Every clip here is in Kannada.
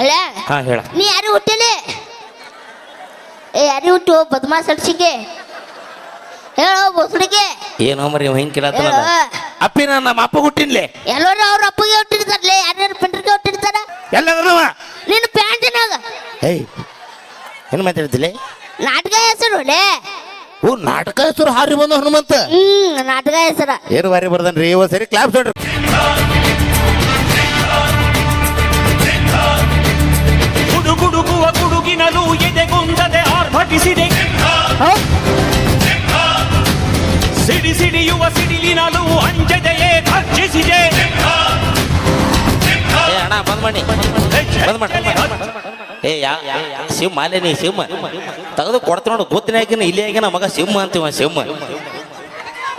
ಅಲ್ಲ? ಹಾ ಹೇಳ. ನೀ ಯಾರು ಹುಟ್ಟಿಲಿ? ಏ ಯಾರು ಹುಟ್ಟು? ಬದ್ಮಾಸ್ ಅಡ್ಸಿಗೆ ಹೇಳೋ ಬಸುಡಿಗೆ ಏನೋ ಮರಿ ಹಿಂಗೆ ಕೇಳತ್ತಲ್ಲ. ಅಪ್ಪಿ ನಾನು ನಮ್ಮ ಅಪ್ಪ ಹುಟ್ಟಿನ್ಲೆ. ಎಲ್ಲರೂ ಅವ್ರ ಅಪ್ಪಗೆ ಹುಟ್ಟಿರ್ತಾರಲ್ಲ? ಯಾರ್ಯಾರು ಪೆಂಟ್ರಿಗೆ ಹುಟ್ಟಿರ್ತಾರ? ಎಲ್ಲದನವ ನಿನ್ನ ಪ್ಯಾಂಟಿನಾಗ? ಏಯ್ ಏನು ಮಾತಾಡ್ತಿಲ್ಲ ನಾಟಕ ಹೆಸರು ಲೇ. ಓ ನಾಟಕ ಹೆಸರು ಹಾರಿ ಬಂದ ಹನುಮಂತ. ಹ್ಮ್ ನಾಟಕ ಹೆಸರ. ಏನು ಬಾರಿ ಬರ್ದನ್ರಿ. ಇವ ಸರಿ ಕ್ಲಾಪ್ ನೋಡ್ರಿ ಆರ್ಭಟಿಸಿದೆ ಸಿಡಿ ಸಿಡಿಯುವ ಸಿಡಿಲಿನಲು ಅಂಜದೆಯೇ ಘರ್ಜಿಸಿದೆ ಏ ಅಣ್ಣ ಬಂದ್ ಮಾಡಿ. ಬಂದ್ ಮಾಡಿ ಏ ಯಾ ಶಿವ್ ಮಾಲಿನಿ ಶಿವ ತೆಗೆದು ಕೊಡ್ತೀನಿ ನೋಡು ಗೊತ್ತಿನ ಇಲ್ಲಿ ಆಗಿನ ಮಗ ಸಿಂಹ ಅಂತೀವ ಸಿಂಹ.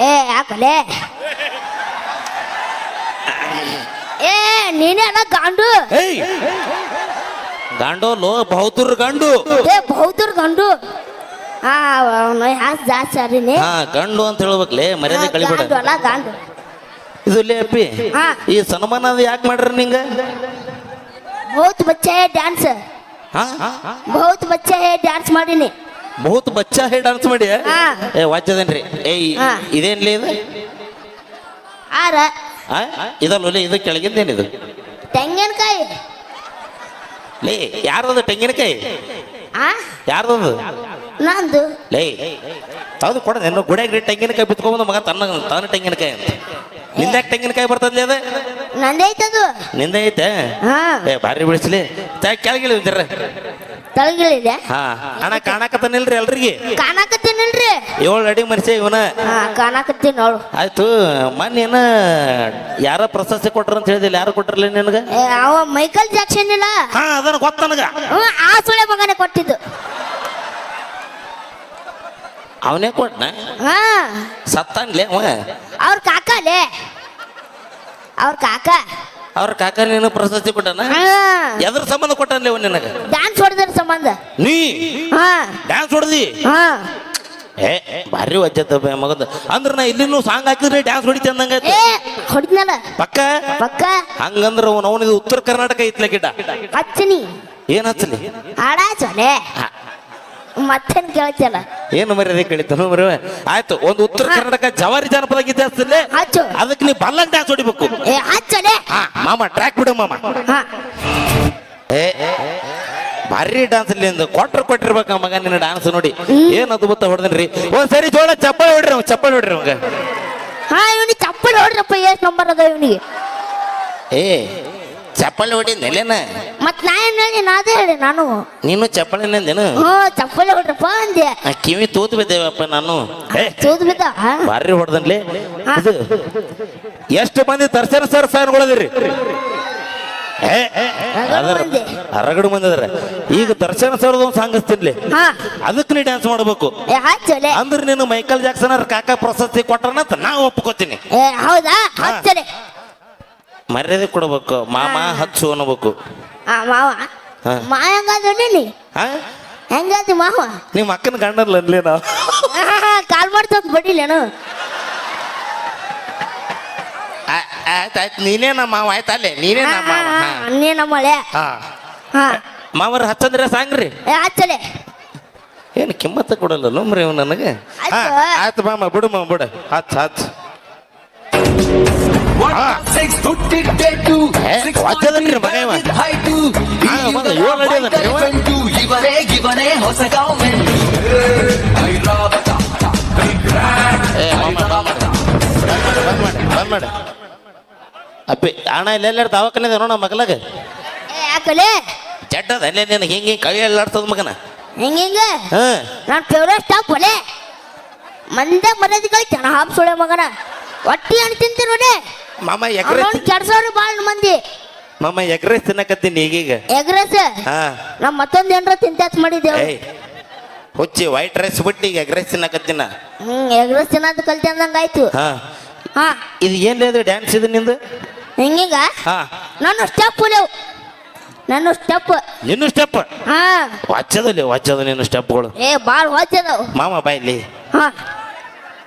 ಏ ಯಾಕಲೆ? ಏ ನೀನೇ ಅಲ್ಲ ಗಾಂಡು ಲೋ ಬಹುತುರ್ ಗಂಡು. ಏ ಬಹುದೂರ್ ಗಂಡು. ಆ ಅವನು ಹಾಸ್ ಜಾಸ್ತಿ ಅರಿನಿ? ಹಾ ಗಂಡು ಅಂತ ಹೇಳ್ಬೇಕ್ಲೆ ಮರ್ಯಾದೆ ಕಳಿಬೇಡ. ಗಾಂಡು ಅಲ್ಲ ಗಾಂಡು. ಇದು ಲೇ ಅಪ್ಪಿ ಹಾ. ಈ ಸನ್ಮಾನ ಅದು ಯಾಕೆ ಮಾಡ್ರಿ ನಿಂಗ? ಬಹುತ್ ಬಚ್ಚೆ ಡ್ಯಾನ್ಸ್. ಹಾ? ಬಹುತ್ ಹೇ ಡ್ಯಾನ್ಸ್ ಮಾಡೀನಿ. ಬಹುತ್ ಬಚ್ಚಾ ಹೇ ಡ್ಯಾನ್ಸ್ ಮಾಡಿ ಹಾ. ಏ ವಾಜ್ಯದೇನ್ರಿ ಏಯ್ ಹಾ. ಇದೇನ್ಲಿ ಇದು? ಆರ. ಆ? ಇದಲ್ಲ ಇದು ಕೆಳಗಿಂದೇನಿದು? ತೆಂಗಿನಕಾಯಿ. ಲೇ ಯಾರದು ತೆಂಗಿನಕಾಯಿ? ಆ? ಯಾರದು ನಂದು. ಲೇ ತಾವು ಕೊಡ ಏನು ಗುಡಿಯಾಗ್ರಿ ತೆಂಗಿನಕಾಯಿ ಬಿತ್ಕೊಂಬಂದು ಮಗ ತನ್ನ ತಾನು ತೆಂಗಿನಕಾಯಿ ಅಂತ. ನಿಂದ್ಯಾಕೆ ತೆಂಗಿನಕಾಯಿ ಬರ್ತದ್ಲಿ ಅದ? ನಂದೈತದು ನಿಂದ ಐತೆ? ಹಾ. ಏ ಭಾರಿ ಬಿಡಿಸ್ಲಿ. ಕೆಳಗಿಳಿ ಜರ ತಳಗಿಳಿದೆ. ಹಾ ಅಣ್ಣ ಕಾಣಕತ್ತಾನಿಲ್ರಿ ಎಲ್ರಿಗೆ? ಕಾಣಕತ್ತೀನಿಲ್ರಿ. ಏಳು ಅಡಿ ಮನುಷ್ಯ ಇವನ. ಹಾ ಕಾಣಕತ್ತೀನಿ ನೋಡು. ಆಯ್ತು ಮನ್ನೇನ ಯಾರ ಪ್ರಶಸ್ತಿ ಕೊಟ್ರ ಅಂತ ಹೇಳಿದಿಲ್ಲ ಯಾರು ಕೊಟ್ಟಿರ್ಲಿ ನಿನಗ? ಏ ಅವ ಮೈಕಲ್ ಜಾಕ್ಸನ್ ಇಲ್ಲ? ಹಾ ಅದನ್ನ ಗೊತ್ತ ನನಗ. ಹ್ಞೂ ಆ ಸುಳೆ ಮಗನೇ ಕೊಟ್ಟಿದ್ದು. ಅವನೇ ಕೊಟ್ನ? ಹಾ. ಸತ್ತಾನ್ಲೆ ಅವ? ಅವ್ರ ಕಾಕಲೇ. ಅವ್ರ ಕಾಕ. ಅವ್ರ ಕಾಕ ನೀನು ಪ್ರಶಸ್ತಿ ಕೊಟ್ಟನ? ಎದ್ರ ಸಂಬಂಧ ಕೊಟ್ಟನ್ಲೆ ಅವ ನಿನಗ? ಡ್ಯಾನ್ಸ್ ಹೊಡೆದ್ರ ಸಂಬಂಧ. ನೀ? ಹಾ. ಡ್ಯಾನ್ಸ್ ಹೊಡೆದಿ? ಹಾ. ಏ ಭಾರಿ ವಜ್ಜತ್ತ ಮಗದ. ಅಂದ್ರ ನಾ ಇಲ್ಲಿನೂ ಸಾಂಗ್ ಹಾಕಿದ್ರೆ ಡ್ಯಾನ್ಸ್ ಹೊಡಿತಿ ಅಂದಂಗ ಹೊಡಿದ್ನಲ್ಲ. ಪಕ್ಕ? ಪಕ್ಕ. ಹಂಗಂದ್ರ ಅವನು ಅವನಿದು ಉತ್ತರ ಕರ್ನಾಟಕ ಐತ್ಲ ಗಿಡ. ಹಚ್ಚನಿ. ಏನ್ ಹಚ್ಚಲಿ? ಹಾಡಾಚಲೆ ಮತ್ತೇನ್ ಕೇಳ್ತೇನ ಏನು ಮರ್ಯಾದೆ ಕಳಿತಾನು ಮರಿ ಆಯ್ತು ಒಂದು ಉತ್ತರ ಕರ್ನಾಟಕ ಜವಾರಿ ಜಾನಪದ ಗೀತೆ ಹಚ್ಚು. ಅದಕ್ಕೆ ನೀ ಬಲ್ಲಂಗ್ ಡ್ಯಾನ್ಸ್ ಹೊಡಿಬೇಕು. ಏ ಹಚ್ಚಲೆ. ಹಾ ಮಾಮ ಟ್ರ್ಯಾಕ್ ಬಿಡು ಮಾಮ. ಹಾ. ಏ ಭಾರಿ ಡ್ಯಾನ್ಸ್ ಅಲ್ಲಿ ಕೊಟ್ರು ಕೊಟ್ಟಿರ್ಬೇಕು ಮಗ ನಿನ್ನ ಡ್ಯಾನ್ಸ್ ನೋಡಿ. ಏನ್ ಅದ್ಭುತ ಹೊಡೆದ್ರಿ. ಒಂದ್ ಸರಿ ಜೋಳ ಚಪ್ಪಲ್ ಹೊಡ್ರಿ ಅವ್ನ್ ಚಪ್ಪಲ್ ಹೊಡ್ರಿ ಅವಂಗ ಹಾ ಇವನಿಗೆ ಚಪ್ಪಲಿ ಹೊಡ್ರಪ್ಪ ಎಷ್ಟು ನಂಬರ್ ಅದ ಇವನಿಗೆ. ಏ ಚಪ್ಪಲ್ ಹೊಡಿ ನೆಲೆನ. ಮತ್ ನಾ ಏನ್ ಹೇಳಿ ನಾದೇ ಹೇಳಿ ನಾನು. ನೀನು ಚಪ್ಪಲಿ ನೆಂದೇನು ಹ್ಞೂ ಚಪ್ಪಲಿ ಹೊಡ್ರಪ್ಪ ಅಂದೆ ಆ ಕಿವಿ ತೂತು ಬಿದ್ದೇವಪ್ಪ ನಾನು. ಏ ಚೂದ್ ಬಿದ್ದ? ಭಾರಿ ಹೊಡೆದನ್ಲಿ. ಇದು ಎಷ್ಟು ಮಂದಿ ತರ್ಸನ ಸರ್ ಫ್ಯಾನ್ಗಳದಿರಿ? ಏ ಏ, ಅದರ ಮಂದಿ. ಹರಗಡು ಮಂದಿ ಅದಾರ. ಈಗ ದರ್ಶನ ಸರ್ದು ಒಂದು ಸಾಂಗ್ ಹಚ್ತಿರ್ಲಿ ಹಾ. ಅದಕ್ಕೆ ನೀ ಡ್ಯಾನ್ಸ್ ಮಾಡ್ಬೇಕು. ಏ ಹಚ್ಚಲೆ ಅಂದ್ರೆ ನೀನು ಮೈಕಲ್ ಜಾಕ್ಸನ್ ಅವ್ರ ಕಾಕ ಪ್ರಶಸ್ತಿ ಕೊಟ್ರನಂತ ನಾ ಒಪ್ಕೋತೀನಿ. ಏ ಹೌದಾ? ಹಚ್ಚಲೆ ಮರ್ಯಾದೆ ಕೊಡಬೇಕು. ಮಾಮ ಹಚ್ಚು ಅನ್ನಬೇಕು. ಆ ಮಾವ? ಹಾ. ಮಾ ಹೆಂಗಾದ ಹಾ? ಹೆಂಗಾದಿ ಮಾವ? ನಿಮ್ಮ ಅಕ್ಕನ ಗಂಡಲ್ಲ ಅನ್ಲಿ ನಾವು. ಕಾಲ್ ಮಾಡ್ತದ ಬಡಿಲೇನು ಆಯ್ತು ಆಯ್ತು. ನೀನೇ ನಮ್ಮ ಮಾವ ಆಯ್ತು ಅಲ್ಲೇ. ನೀನೇ ನಮ್ಮ ಮಾವ. ಹಾ. ನೀ ನಮ್ಮಳೆ ಹಾ. ಹಾ. ಮಾವರ ಹಚ್ಚಂದ್ರೆ ಸಾಂಗ್ರಿ. ಏ ಹಚ್ಚಲೆ. ಏನು ಕಿಮ್ಮತ್ತ ಕೊಡಲ್ಲ ನೋಮ್ರಿ ಇವ್ ನನಗೆ. ಹಾ, ಆಯ್ತು. ಆಯ್ತು ಮಾಮ ಬಿಡು ಮಾಮ ಬಿಡು. ಹಚ್ಚ ಹಚ್ ಏ, ವಾದ್ಯದನ್ರಿ ಮಗ ಇವ. ಹಾ, ಮಗ ಏಳು ಅಡಿ ಅದನ್ರಿ ಇವ. ಇವನೇ ಇವನೇ ಹೊಸ ಗೌರ್ಮೆಂಟ್ ಏ ಮಾಮ ಬಂದ್ ಮಾಡು, ಬಂದ್ ಮಾಡಿ ಬಂದ್ ಮಾಡಿ ಅಪ್ಪಿ ಅಣ್ಣ ಇಲ್ಲೆಲ್ಲಾರ ದವಾಖಾನೆ ನೋಡ ಮಗಲಾಗ ಏ ಯಾಕಲೆ ಜಡ್ಡದ ಅಲ್ಲೇ ನಿನಗೆ ಹಿಂಗೆ ಕೈ ಎಲ್ಲಾಡ್ತದ ಮಗನ ಹಿಂಗ ಹಿಂಗ ಹಾ ನಾನು ಫೇವ್ರೇಟ್ ಸ್ಟಾಪ್ ಒಲೆ ಮಂದೆ ಮರ್ಯಾದೆ ಕಳಿತಾನ ಹಾಪ್ ಸುಳೆ ಮಗನ ಒಟ್ಟಿ ಹಣ್ಣು ತಿಂತೀನಿ ನೋಡಿ ಮಾಮ ಎಗ್ರೆಸ್ ಅವನೊಂದು ಕೆಡ್ಸೋರು ಭಾಳ ಮಂದಿ. ಮಾಮ ಎಗ್ರೆಸ್ ತಿನ್ನಕತ್ತೀನಿ ಈಗೀಗ. ಎಗ್ರೆಸ್ ಹಾ. ನಾ ಮತ್ತೊಂದು ಏನ್ರ ತಿಂತಾಸ್ ಮಾಡಿದ್ದೇವೆ ಏಯ್ ಹುಚ್ಚಿ ವೈಟ್ ರೈಸ್ ಬಿಟ್ಟು ಈಗ ಎಗ್ರೆಸ್ ತಿನ್ನಕತ್ತಿನ? ಹ್ಮ್ ಎಗ್ರೆಸ್ ತಿನ್ನೋದು ಕಲ್ತಿ ಅಂದಂಗ ಆಯ್ತು. ಹಾ. ಹಾ. ಇದು ಏನ್ ಲೇದು ಡ್ಯಾನ್ಸ್ ಇದು ನಿಂದು? ಹಿಂಗೀಗ? ಹಾ. ನಾನು ಸ್ಟೆಪ್ ನೀವು ನನ್ನ ಸ್ಟೆಪ್ ನಿನ್ನ ಸ್ಟೆಪ್ ಹಾ. ವಾಚ್ಯದಲ್ಲಿ ವಾಚ್ಯದ ನಿನ್ನ ಸ್ಟೆಪ್ಗಳು ಏ ಭಾಳ ವಾಚದ ಮಾಮ ಬಾಯ್ಲಿ ಹಾ.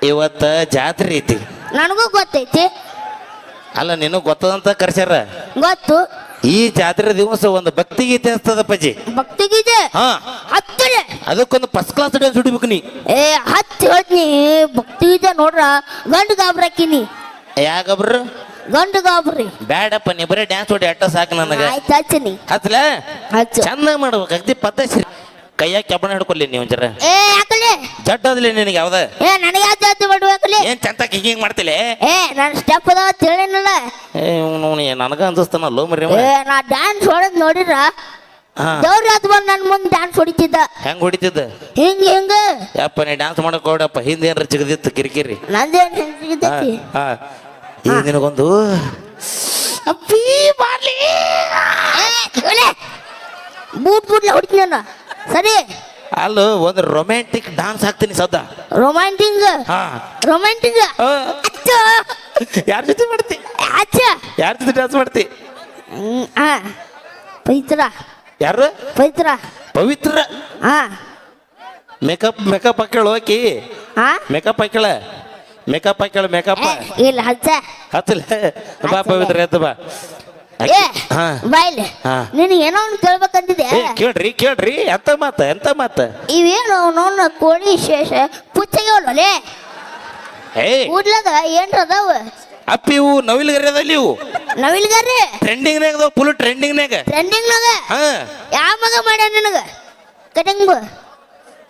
ಇವತ್ತ ಜಾತ್ರೆ ಐತಿ. ನನಗೂ ಗೊತ್ತೈತಿ. ಅಲ್ಲ ನಿನ್ನ ಗೊತ್ತದಂತ ಕರ್ಸ್ಯಾರ? ಗೊತ್ತು. ಈ ಜಾತ್ರೆ ದಿವಸ ಒಂದು ಭಕ್ತಿ ಗೀತೆ ಹಸ್ತದ ಭಕ್ತಿ ಗೀತೆ ಹಾ. ಹತ್ತಲೆ. ಅದಕ್ಕೊಂದು ಫಸ್ಟ್ ಕ್ಲಾಸ್ ಡ್ಯಾನ್ಸ್ ಹುಡುಬೇಕು ನೀ. ಏ ಹತ್ತು ಹೇಳ್ತೀನಿ. ಭಕ್ತಿಗೀತೆ ನೋಡ್ರ ಗಂಡು ಗಾಬ್ರಕ್ಕಿನಿ ಯಾಗಬ್ರು ಗಂಡು ಗಾಬ್ರಿ. ಬೇಡಪ್ಪ ನೀ ಬರೀ ಡ್ಯಾನ್ಸ್ ಹೊಡಿ ಅಟ್ಟ ಸಾಕು ನನಗೆ. ಆಯ್ತು ಹಚ್ಚಿನಿ. ಹತ್ಲ ಹಚ್ಚು. ಚಂದ ಮಾಡ್ಬೇಕು ಅಗ್ದಿ ಪದ್ಧತಿ. ಕೈಯಾಗ ಕೆಬ್ಬಣ ಹಿಡ್ಕೊಲ್ಲಿ ನೀವು ಜರ ಏ ಯಾಕಲೆ ಜಡ್ ಅದ್ಲಿ ನಿನಗೆ ಯಾವ್ದ? ಏ ನನಗೆ ಯಾವ ಜಾತಿ ಮಾಡ್ಬೇಕಲ್ಲಿ ಏನ್ ಚಂತ ಹಿಂಗ್ ಹಿಂಗ್ ಮಾಡ್ತಿಲ್ಲ ಏ ನನ್ನ ಸ್ಟೆಪ್ ಅದಾವ ತಿಳಿನಲ್ಲ ಏ ಇವ್ನು ನನಗ ಲೋ ಮರಿ ಏ ನಾ ಡ್ಯಾನ್ಸ್ ಹೊಡೆದ್ ನೋಡಿರ ದೇವ್ರ ಹತ್ ಬಂದ್ ನನ್ ಮುಂದೆ ಡ್ಯಾನ್ಸ್ ಹೊಡಿತಿದ್ದ? ಹೆಂಗ್ ಹೊಡಿತಿದ್ದ? ಹಿಂಗ ಹಿಂಗ. ಯಪ್ಪ ನೀ ಡ್ಯಾನ್ಸ್ ಮಾಡಕ್ ಹೋಡಪ್ಪ ಹಿಂದೆ ಏನ್ರ ಚಿಗದಿತ್ತು ಕಿರಿಕಿರಿ. ನಂದೇನ್ ಹಾ. ಈಗ ನಿನಗೊಂದು ಅಪ್ಪಿ ಮಾಡ್ಲಿ ಬೂಟ್ ಬೂಟ್ಲೆ ಹೊಡಿತೀನಿ ನಾನು ಸರಿ. ಅಲ್ಲ ಒಂದು ರೊಮ್ಯಾಂಟಿಕ್ ಡಾನ್ಸ್ ಹಾಕ್ತೀನಿ ಸದ್ದ ರೊಮ್ಯಾಂಟಿಕ್ ಹಾ. ರೊಮ್ಯಾಂಟಿಂಗ್ ಆ, ಅಚ್ಚ. ಯಾರ ಜೊತೆ ಮಾಡ್ತಿ? ಅಚ್ಚ. ಯಾರ ಜೊತೆ ಡ್ಯಾನ್ಸ್ ಮಾಡ್ತಿ? ಆ ಪವಿತ್ರ. ಯಾರು? ಪವಿತ್ರ. ಪವಿತ್ರ? ಹಾ. ಮೇಕಪ್ ಮೇಕಪ್ ಹಾಕ್ಯಾಳ ಓಕೆ ಹಾ? ಮೇಕಪ್ ಹಾಕ್ಯಾಳ. ಮೇಕಪ್ ಹಾಕ್ಯಾಳ ಮೇಕಪ್ ಇಲ್ಲ ಹಚ್ಚ. ಹಚ್ಚಲ. ಬಾ ಪವಿತ್ರ ಎದ್ದು ಬಾ. ಬಾಯ್ಲೆ ಹಾ. ನಿನಗೆ ಏನೋ ಒಂದು ಕೇಳ್ಬೇಕಂತಿದೆ ಕೇಳ್ರಿ ಕೇಳ್ರಿ. ಎಂತ ಮಾತ ಎಂತ ಮಾತ? ಇವೇನು ನೋನ ಕೋಳಿ ಶೇಷ ಪುಚ್ಚಗವಲ್ಲೇ ಏ ಕೂಡ್ಲದ ಏನ್ರ ಅದಾವ? ಅಪ್ಪಿ ಇವು ನವಿಲ್ಗರಿ ಇವು? ನವಿಲ್ಗಾರಿ ಟ್ರೆಂಡಿಂಗ್ನಾಗ ಅದಾವ ಫುಲ್ ಟ್ರೆಂಡಿಂಗ್ನಾಗ ಟ್ರೆಂಡಿಂಗ್ನಾಗ ಹಾ. ಯಾವ ಮಗ ಮಾಡ್ಯಾನ ನಿನಗ? ಕಟಿಂಗ್?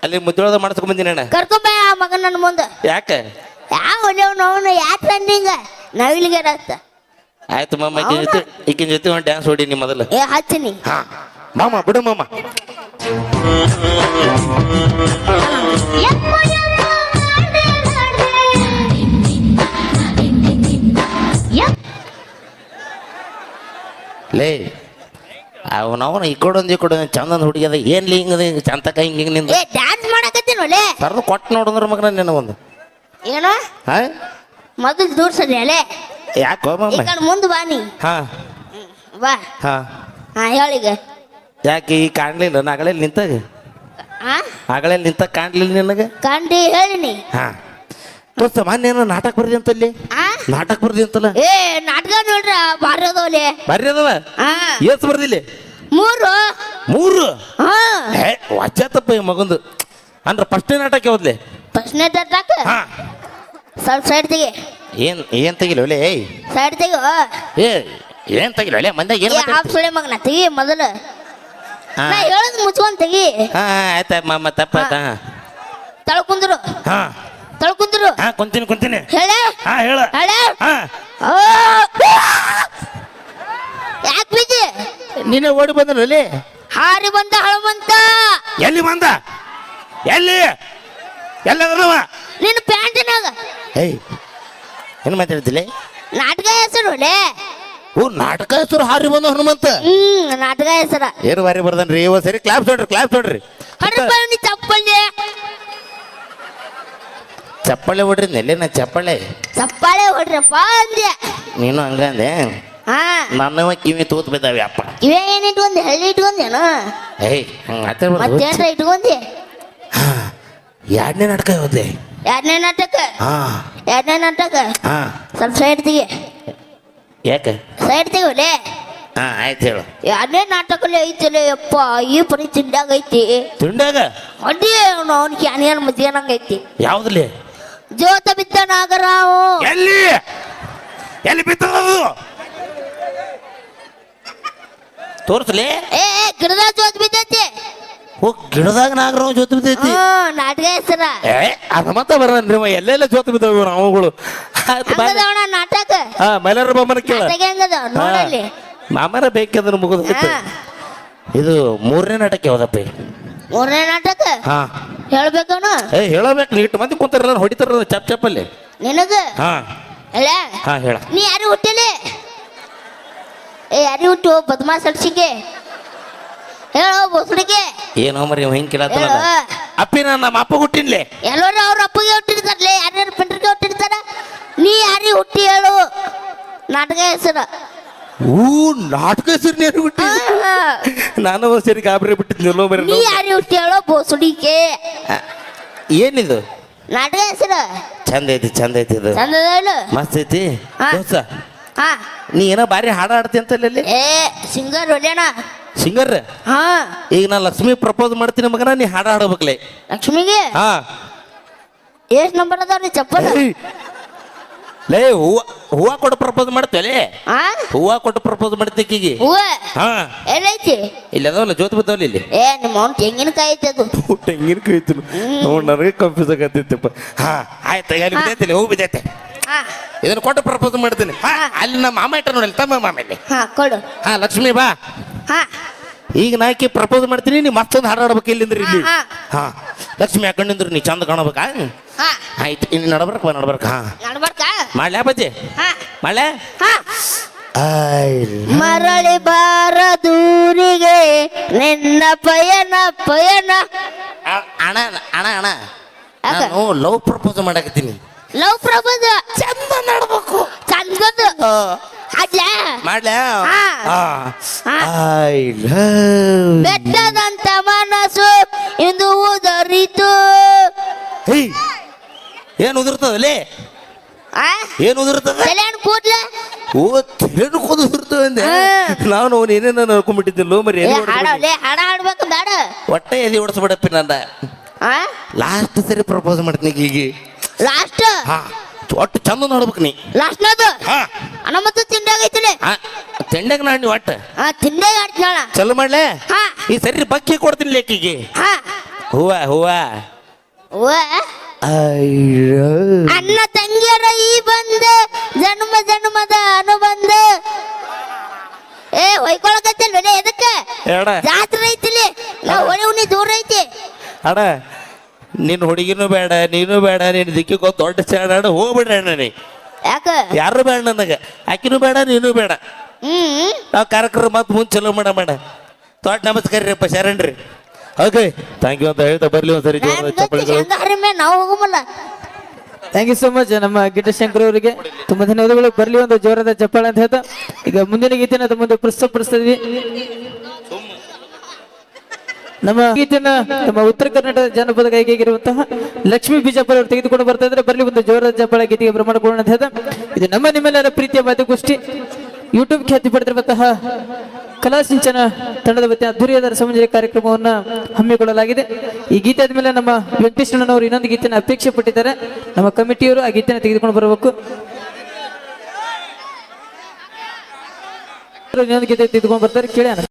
ಅಲ್ಲಿ ಮುದ್ದೊಳದ ಮಾಡಿಸ್ಕೊಂಡ್ ಬಂದಿನ ಕರ್ಕೊಂಬ ಆ ಮಗ ನನ್ನ ಮುಂದೆ. ಯಾಕೆ? ಯಾವ ಒಳ್ಳೆವ್ ನೋವನ ಯಾ ಟ್ರೆಂಡಿಂಗ ನವಿಲ್ಗಾರ ಅಂತ. ಆಯ್ತು ಮಾಮ ಈಕಿನ ಜೊತೆ ಈಕಿನ ಜೊತೆ ಒಂದು ಡ್ಯಾನ್ಸ್ ಹೊಡಿ ನೀ ಮೊದಲು. ಏ ಹಚ್ಚಿನಿ. ಹಾ. ಮಾಮ ಬಿಡು ಮಾಮ. ಲೇ ಅವನವನ ಈ ಕಡೆ ಒಂದು ಈ ಕಡೆ ಒಂದು ಚಂದನ್ ಹುಡುಗಿದ ಏನ್ ಲೇ ಹಿಂಗದ ಚಂತಕ ಹಿಂಗ ಹಿಂಗ ನಿಂದ? ಏ ಡ್ಯಾನ್ಸ್ ಮಾಡಕತ್ತೀನಿ ಒಳ್ಳೆ ಸರ್ದು ಕೊಟ್ಟು ನೋಡಿದ್ರ ಮಗನ ನಿನ್ನ ಒಂದು ಏನೋ? ಹಾ? ಮೊದಲು ದೂರ ಸರಿ ಅಲೆ ಯಾಕೋ ಈ ಮಾಮ ಕಡೆ ಮುಂದೆ ಬಾ ನೀ. ಹಾ. ಬಾ. ಹಾ. ಹಾ ಹೇಳಿಗ. ಯಾಕೆ ಈ ಕಾಣ್ಲಿಲ್ಲ? ನಾಗಳೆ ನಿಂತಾಗ? ಹಾ ಆಗಲೇ ನಿಂತ ಕಾಣ್ಲಿಲ್ಲ ನಿನಗೆ? ಕಂಡಿ ಹೇಳಿನಿ ಹಾ. ದೋಸ್ತ ಮೊನ್ನೆ ಏನೋ ನಾಟಕ ಬರ್ದಿ ಅಂತಲ್ಲಿ? ಆ? ನಾಟಕ ಬರ್ದಿ ಅಂತಲ್ಲ? ಏ ನಾಟಕ ನೋಡ್ರ ಬಾರಿ ಅದಾವಲೆ ಬರ್ರಿ ಅದವ ಹಾ. ಏಸ್ ಬರ್ದಿಲ್ಲ? ಮೂರು. ಮೂರು? ಹಾ. ಏ ವಜ್ಜಾತಪ್ಪ ಈ ಮಗಂದು. ಅಂದ್ರೆ ಫಸ್ಟ್ ನಾಟಕ ಹೋದ್ಲೆ ಫಸ್ಟ್ ನಾಟಕ ಹಾ. ಸ್ವಲ್ಪ ಸೈಡ್ ತೆಗಿ. ಏನ್ ಏನ್ ತೆಗಿಲ್ಲ ಒಲೆ? ಸೈಡ್ ತೆಗಿ. ಏ ಏನ್ ತೆಗಿಲ್ಲ ಒಲೆ? ಮಂದಾಗ ಏನ್ ಹಾಫ್ ಸುಳೆ ಮಗನ ತೆಗಿ ಮೊದಲು. ಹಾ. ನಾ ಹೇಳದ್ ಮುಚ್ಕೊಂಡ್ ತೆಗಿ. ಹಾ ಆಯ್ತಾ ಮಾಮ ತಪ್ಪಾಯ್ತಾ ತಳ ಕುಂದ್ರು. ಹಾ. ತಳ ಕುಂದ್ರು. ಹಾ ಕುಂತೀನಿ ಕುಂತೀನಿ. ಹೇಳ. ಹಾ ಹೇಳ. ಹೇಳ. ಹಾ. ಯಾಕೆ ಬಿದ್ದಿ? ನೀನೇ ಓಡಿ ಬಂದ್ರಲ್ಲಿ ಹಾರಿ ಬಂದ ಹಳವಂತ ಎಲ್ಲಿ ಬಂದ? ಎಲ್ಲಿ? ಎಲ್ಲದನವ ನಿನ್ನ ಪ್ಯಾಂಟಿನಾಗ. ಏಯ್ ಏನು ಮಾತಾಡ್ತಿಲ್ಲ ನಾಟಕ ಹೆಸರು ಲೇ. ಓ ನಾಟಕ ಹೆಸರು ಹಾರಿ ಬಂದ ಹನುಮಂತ? ಹ್ಮ್ ನಾಟಕ ಹೆಸರ. ಏನು ಬಾರಿ ಬರ್ದನ್ರಿ? ಇವ ಸರಿ ಕ್ಲಾಪ್ ನೋಡ್ರಿ ಕ್ಲಾಪ್ ನೋಡ್ರಿ ಹಡಪಣಿ ಚಪ್ಪಲಿ. ಚಪ್ಪಳೆ ಹೊಡ್ರಿ ನೆಲೆ ನಾ ಚಪ್ಪಳೆ ಚಪ್ಪಾಳೆ ಹೊಡ್ರಪ್ಪ ಅಂದ್ಯ ನೀನು ಹಂಗಂದೆ ಹಾ. ನನ್ನವ ಕಿವಿ ತೂತ್ ಬಿದ್ದಾವೆ ಅಪ್ಪ. ಇವೇ ಏನ್ ಇಟ್ಕೊಂಡಿ? ಹಳ್ಳಿ ಇಟ್ಕೊಂಡೇನು? ಏಯ್ ಹಂಗ ಮಾತಾಡ್ಬಾರ್ದು. ಮತ್ತೇನ್ರ ಇಟ್ಕೊಂಡಿ? ಎರಡನೇ ನಾಟಕ ಹೋದ್ಲೆ ಎರಡನೇ ನಾಟಕ? ಹಾ. ಎರಡನೇ ನಾಟಕ? ಹಾ. ಸ್ವಲ್ಪ ಸೈಡ್ ತೆಗಿ. ಯಾಕೆ? ಸೈಡ್ ತೆಗಿವಲೆ ಹಾ ಆಯ್ತು ಹೇಳು. ಎರಡನೇ ನಾಟಕಲ್ಲಿ ಐತಿಲ್ಲ ಯಪ್ಪ ಈ ಪರಿ ತಿಂಡಾಗ ಐತಿ. ತಿಂಡಾಗ ಅಡ್ಡಿ ಅವ್ನು ಕ್ಯಾನಿಯನ್ ಮಧ್ಯಾಹ್ನ ಐತಿ. ಯಾವ್ದಲ್ಲಿ ಜೋತ ಬಿದ್ದ ನಾಗರಾವು. ಎಲ್ಲಿ? ಎಲ್ಲಿ ಬಿತ್ತದದು ತೋರ್ಸಲಿ? ಏ ಏ, ಗಿಡದ ಜೋತ ಬಿದ್ದೈತಿ. ಓ ಗಿಡದಾಗ ನಾಗರಾವ್ ಜೊತೆ ಬಿದ್ದೈತಿ. ನಾಟಕ ಹೆಸರ. ಏ ಮತ್ತ ಬರನ್ರಿ ಎಲ್ಲೆಲ್ಲ ಜೋತ್ ಬಿದ್ದಾವ ನಾವುಗಳು ಆಯ್ತು ಬಾ. ಹಂಗದವಣ ನಾಟಕ. ಹಾ ಮೈಲಾರ ಬೊಮ್ಮನ ಕೇಳ. ನಾಟಕ ಹೆಂಗದ ನೋಡಲ್ಲಿ. ಮಾಮರ ಬೇಕಂದ್ರೆ ಮುಗಿದು ಹಾ. ಇದು ಮೂರನೇ ನಾಟಕ ಯಾವ್ದಪ್ಪ? ಮೂರನೇ ನಾಟಕ? ಹಾ. ಹೇಳ್ಬೇಕವನು ಏ ಹೇಳಬೇಕು ನೀಟ್ ಮಂದಿ ಕುಂತಾರಲ್ಲ ಹೊಡಿತಾರ ಚಪ್ ಚಪ್ಪಲ್ಲಿ. ನಿನಗ? ಹಾ. ಅಲ್ಲ ಹಾ ಹೇಳ. ನೀ ಯಾರು ಹುಟ್ಟಿಲಿ? ಏ ಯಾರು ಹುಟ್ಟು ಬದಮಾಸ್ ಹೇಳೋ ಬೊಸಡಿಗೆ ಏನೋ ಮರಿ ಹಿಂಗ್ ಕೇಳತ್ತಲ್ಲ ಅಪ್ಪಿ ನಾನು ನಮ್ಮ ಅಪ್ಪ ಹುಟ್ಟಿನ್ಲೆ. ಎಲ್ಲರೂ ಅವ್ರ ಅಪ್ಪಗೆ ಹುಟ್ಟಿರ್ತಾರಲ್ಲ ಯಾರ್ಯಾರು ಪಿಂಡ್ರಿಗೆ ಹುಟ್ಟಿರ್ತಾರ? ನೀ ಯಾರಿಗೆ ಹುಟ್ಟಿ ಹೇಳು. ನಾಟಕ ಹೆಸರು. ಊ ನಾಟಕ ಹೆಸರು ನೀರು ಹುಟ್ಟಿ? ನಾನು ಒಂದ್ ಸರಿ ಗಾಬರಿ ಬಿಟ್ಟಿದ್ನಲ್ಲೋ ಮರಿ ನೀ ಯಾರಿಗೆ ಹುಟ್ಟಿ ಹೇಳೋ ಬೋಸುಡಿಕೆ ಏನಿದು? ನಾಟಕ ಹೆಸರು. ಚಂದ ಐತಿ ಚಂದ ಐತಿ ಇದು ಚಂದ ಮಸ್ತ್ ಐತಿ. ಹಾ. ದೋಸ್ತ ನೀ ಏನೋ ಬಾರಿ ಹಾಡ ಹಾಡ್ತಿ ಅಂತಲ್ಲ ಏ ಸಿಂಗರ್ ಹೊಡ್ಯಾಣ ಸಿಂಗರ್? ಹಾ. ಈಗ ನಾ ಲಕ್ಷ್ಮಿ ಪ್ರಪೋಸ್ ಮಾಡ್ತೀನಿ ಮಗನ ನೀ ಹಾಡ ಹಾಡ್ಬೇಕ್ಲೆ. ಲಕ್ಷ್ಮಿಗೆ? ಹಾ. ಎಷ್ಟ್ ನಂಬರ್ ಅದಾವ್ರಿ ಚಪ್ಪಲ್? ಏಯ್. ಲೇ ಹೂವ ಹೂವ ಕೊಟ್ಟು ಪ್ರಪೋಸ್ ಮಾಡ್ತೇಲೆ ಹಾ. ಹೂವ ಕೊಟ್ಟು ಪ್ರಪೋಸ್ ಮಾಡ್ತೀಕಿಗೆ? ಹೂವ? ಹಾ. ಎಲ್ಲೈತಿ? ಇಲ್ಲಿ ಅದಾವಲ್ಲ ಜ್ಯೋತಿ ಬದ್ದಾವಲ್ಲ ಇಲ್ಲಿ? ಏ ನಿಮ್ಮ ಅವ್ನ ತೆಂಗಿನಕಾಯಿ ಐತಿ ಅದು. ತೆಂಗಿನಕಾಯಿ ಐತಿ ನೋಡಿ. ನನಗೆ ಕನ್ಫ್ಯೂಸ್ ಆಗತ್ತಿತ್ತಪ್ಪ. ಹಾ ಆಯ್ತು ಅಲ್ಲಿ ಬಿದ್ದೈತೆ ಹೂ ಬಿದ್ದೈತೆ. ಹಾ. ಇದನ್ನ ಕೊಟ್ಟು ಪ್ರಪೋಸ್ ಮಾಡ್ತೀನಿ. ಹಾ ಅಲ್ಲಿ ನಮ್ಮ ಮಾಮ ಇಟ್ಟ ನೋಡಿ ತಮ್ಮ ಮಾಮ ಇಲ್ಲಿ. ಹಾ ಕೊಡು. ಹಾ ಲಕ್ಷ್ಮಿ ಬಾ. ಹಾ. ಈಗ ನಾಕಿ ಪ್ರಪೋಸ್ ಮಾಡ್ತೀನಿ ನೀ ಮತ್ತೊಂದು ಹಾಡಾಡ್ಬೇಕು ಇಲ್ಲಿಂದ್ರಿ ಇಲ್ಲಿ. ಹಾ, ಲಕ್ಷ್ಮಿ ಹಾಕೊಂಡಿಂದ್ರಿ ನೀ ಚಂದ ಕಾಣಬೇಕಾ ಹಾ. ಆಯ್ತು ಇನ್ನು ನಡ್ಬರ್ಕ ನಡಬರ್ಕ. ಹಾ. ನಡ್ಬರ್ಕ? ಮಾಡ್ಲ್ಯಾ ಬಜ್ಜಿ ಹಾ. ಮಾಡ್ಲ್ಯಾ ಮರಳಿ ಬಾರ ದೂರಿಗೆ ನಿನ್ನ ಪಯಣ ಪಯಣ. ಅಣ ಅಣ ಅಣ? ನಾನು ಲವ್ ಪ್ರಪೋಸ್ ಮಾಡಕತ್ತೀನಿ. Love propose? ಚಂದ ನಡ್ಬೇಕು. ಚಂದದ್ದು? ಹಾ. ಹಾ. ಐ ಲವ್ ಬೆಟ್ಟದಂತ ಮನಸ್ಸು ಇಂದು ಉದರಿತು. ಏನು ಉದುರ್ತದಲ್ಲಿ ಆ? ಏನು ಉದುರ್ತದ? ಕೂಡ್ಲೆ ಓ ತಿರುಡು ಉದುರ್ತದೆ ಅಂದೆ. ನಾನು ಅವನು ಏನೇನ ಅನ್ಕೊಂಡ್ಬಿಟ್ಟಿದ್ದೆ ಮರಿ ಹಾಡ ಹಾಡ್ಬೇಕು ಬೇಡ ಹೊಟ್ಟೆ ಎದೆ ಹೊಡ್ಸ್ಬಿಡಪ್ಪಿ ನಂದ. ಆ? ಲಾಸ್ಟ್ ಸರಿ ಪ್ರಪೋಸ್ ಮಾಡ್ತೀನಿ ಈಗ ಲಾಸ್ಟ್ ಹಾ. ಒಟ್ಟು ಚಂದ ನೋಡ್ಬೇಕು ನೀ. ಲಾಸ್ಟ್ನದು ಹಾ. ಅಣ್ಣ ಮತ್ತು ತಿಂಡಾಗೈತಿಲೆ ಹಾ ತೆಂಡಾಗ ನೀ ಒಟ್ಟು? ಆ ತಿಂಡೆ ಆಡ್ತಾಳ ಚಲೋ ಮಾಡ್ಲೆ? ಹಾ. ಈ ಸರಿ ಬಕ್ಕಿ ಕೊಡ್ತೀನಿ ಲೇಕಿಗೆ. ಹಾ. ಹೂವ ಹೂವ. ಓ ಅಯ್ಯೋ. ಅಣ್ಣ ತಂಗಿಯರ ಈ ಬಂದ ಜನ್ಮ ಜನ್ಮದ ಅನುಬಂಧ. ಏ ಹೊಯ್ಕೊಳಕತ್ತಿಲ್ವೇ ಎದಕ್ಕೆ? ಎಡ. ಜಾತ್ರೆ ಐತಿಲಿ? ನಾವು ಹೊಳೆ ಉಣ್ಣಿ ದೂರ ಐತಿ. ಅಡ. ನಿನ್ನ ಹುಡುಗಿನೂ ಬೇಡ ನೀನು ಬೇಡ ನಿನ್ನ ದಿಕ್ಕಿಗೆ ದೊಡ್ಡ ಚಾಡ ಹೋಗ್ಬಿಡ್ರಿ ಅಣ್ಣನಿ. ಯಾಕ? ಯಾರು ಬೇಡ ನನಗೆ. ಆಕಿನೂ ಬೇಡ ನೀನು ಬೇಡ. ಹ್ಮ್. ನಾವು ಕಾರ್ಯಕ್ರಮ ಮತ್ತೆ ಮುಂದೆ ಚಲೋ ಮಾಡ ಮಾಡ ತೋಟ ನಮಸ್ಕಾರ ರೀಪ್ಪ ಶರಣ್ರಿ. ಓಕೆ ಥ್ಯಾಂಕ್ ಯು ಅಂತ ಹೇಳ್ತಾ ಬರ್ಲಿ ಒಂದ್ಸರಿ ಜೋರಾದ ನಾವು ಹೋಗಮಲ್ಲ. ಥ್ಯಾಂಕ್ ಯು ಸೋ ಮಚ್ ನಮ್ಮ ಗಿಟ್ಟಶಂಕರ್ ಅವರಿಗೆ. ತುಂಬಾ ಧನ್ಯವಾದಗಳು. ಬರ್ಲಿ ಒಂದು ಜೋರಾದ ಚಪ್ಪಾಳೆ ಅಂತ ಹೇಳ್ತಾ. ಈಗ ಮುಂದಿನ ಗೀತೆನ ಅದು ಮುಂದೆ ಪ್ರಸ್ತುತಪಡಿಸ್ತಿದ್ವಿ ನಮ್ಮ ಗೀತೆನ ನಮ್ಮ ಉತ್ತರ ಕರ್ನಾಟಕ ಜನಪದ ಗಾಯಕಿಯಾಗಿರುವಂತಹ ಲಕ್ಷ್ಮೀ ಬಿಜಾಪುರ ಅವರು ತೆಗೆದುಕೊಂಡು ಬರ್ತಾ ಇದ್ರೆ ಬರಲಿ ಒಂದು ಜೋರ ಜಪ್ಪಳ ಗೀತೆಗೆ ಪ್ರಮಾಣ ಕೊಡೋಣ ಇದು ನಮ್ಮ ನಿಮ್ಮೆಲ್ಲರ ಪ್ರೀತಿಯ ಮಾತುಗೋಷ್ಠಿ. ಯೂಟ್ಯೂಬ್ ಖ್ಯಾತಿ ಪಡೆದಿರುವಂತಹ ಕಲಾ ಸಿಂಚನ ತಂಡದ ವತಿಯ ಅದ್ದೂರಿಯಾದ ರಸಮಂಜರಿ ಕಾರ್ಯಕ್ರಮವನ್ನ ಹಮ್ಮಿಕೊಳ್ಳಲಾಗಿದೆ. ಈ ಗೀತೆ ಆದ್ಮೇಲೆ ನಮ್ಮ ವೆಂಕಟೇಶ್ವರನವರು ಇನ್ನೊಂದು ಗೀತೆಯನ್ನು ಅಪೇಕ್ಷೆ ಪಟ್ಟಿದ್ದಾರೆ. ನಮ್ಮ ಕಮಿಟಿಯವರು ಆ ಗೀತೆಯನ್ನು ತೆಗೆದುಕೊಂಡು ಬರಬೇಕು. ಇನ್ನೊಂದು ಗೀತೆ ತೆಗೆದುಕೊಂಡು ಬರ್ತಾರೆ. ಕೇಳೋಣ